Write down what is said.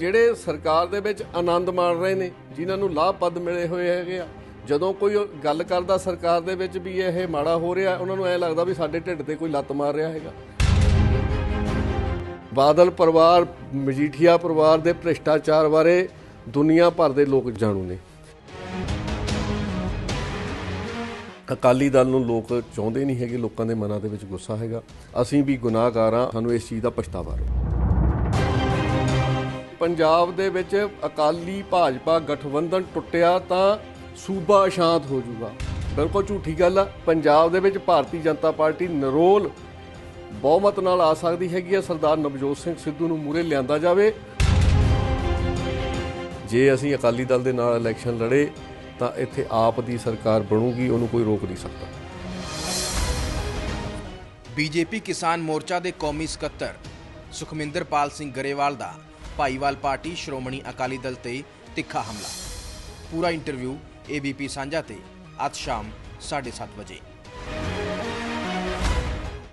ਜਿਹੜੇ ਸਰਕਾਰ ਦੇ ਵਿੱਚ ਆਨੰਦ ਮਾਣ ਰਹੇ ਨੇ, ਜਿਨ੍ਹਾਂ ਨੂੰ ਲਾਭ ਪਦ ਮਿਲੇ ਹੋਏ ਹੈਗੇ ਆ। ਜਦੋਂ ਕੋਈ ਗੱਲ ਕਰਦਾ ਸਰਕਾਰ ਦੇ ਵਿੱਚ ਵੀ ਇਹ ਮਾੜਾ ਹੋ ਰਿਹਾ, ਉਹਨਾਂ ਨੂੰ ਐ ਲੱਗਦਾ ਵੀ ਸਾਡੇ ਢਿੱਡ ਤੇ ਕੋਈ ਲੱਤ ਮਾਰ ਰਿਹਾ ਹੈਗਾ। ਬਾਦਲ ਪਰਿਵਾਰ, ਮਜੀਠੀਆ ਪਰਿਵਾਰ ਦੇ ਭ੍ਰਿਸ਼ਟਾਚਾਰ ਬਾਰੇ ਦੁਨੀਆ ਭਰ ਦੇ ਲੋਕ ਜਾਣੂ ਨੇ। ਅਕਾਲੀ ਦਲ ਨੂੰ ਲੋਕ ਚਾਹੁੰਦੇ ਨਹੀਂ ਹੈਗੇ, ਲੋਕਾਂ ਦੇ ਮਨਾਂ ਦੇ ਵਿੱਚ ਗੁੱਸਾ ਹੈਗਾ। ਅਸੀਂ ਵੀ ਗੁਨਾਹਗਾਰ ਹਾਂ, ਸਾਨੂੰ ਇਸ ਚੀਜ਼ ਦਾ ਪਛਤਾਵਾ ਹੈ ਪੰਜਾਬ ਦੇ ਵਿੱਚ ਅਕਾਲੀ ਭਾਜਪਾ ਗਠਬੰਧਨ ਟੁੱਟਿਆ ਤਾਂ ਸੂਬਾ ਅਸ਼ਾਂਤ ਹੋ ਜਾਊਗਾ। ਬਿਲਕੁਲ ਝੂਠੀ ਗੱਲ ਆ। ਪੰਜਾਬ ਦੇ ਵਿੱਚ ਭਾਰਤੀ ਜਨਤਾ ਪਾਰਟੀ ਨਰੋਲ ਬਹੁਮਤ ਨਾਲ ਆ ਸਕਦੀ ਹੈਗੀ ਆ। ਸਰਦਾਰ ਨਵਜੋਤ ਸਿੰਘ ਸਿੱਧੂ ਨੂੰ ਮੂਰੇ ਲਿਆਂਦਾ ਜਾਵੇ। ਜੇ ਅਸੀਂ ਅਕਾਲੀ ਦਲ ਦੇ ਨਾਲ ਇਲੈਕਸ਼ਨ ਲੜੇ, ਤਾਂ ਇੱਥੇ ਆਪ ਦੀ ਸਰਕਾਰ ਬਣੂਗੀ, ਉਹਨੂੰ ਕੋਈ ਰੋਕ ਨਹੀਂ ਸਕਦਾ। ਬੀਜੇਪੀ ਕਿਸਾਨ ਮੋਰਚਾ ਦੇ ਕੌਮੀ ਸਕੱਤਰ ਸੁਖਮਿੰਦਰਪਾਲ ਸਿੰਘ ਗਰੇਵਾਲ ਦਾ ਭਾਈਵਾਲ ਪਾਰਟੀ ਸ਼੍ਰੋਮਣੀ ਅਕਾਲੀ ਦਲ ਤੇ ਤਿੱਖਾ ਹਮਲਾ। ਪੂਰਾ ਇੰਟਰਵਿਊ ABP ਸਾਂਝਾ ਤੇ ਅੱਜ ਸ਼ਾਮ 7:30 ਵਜੇ।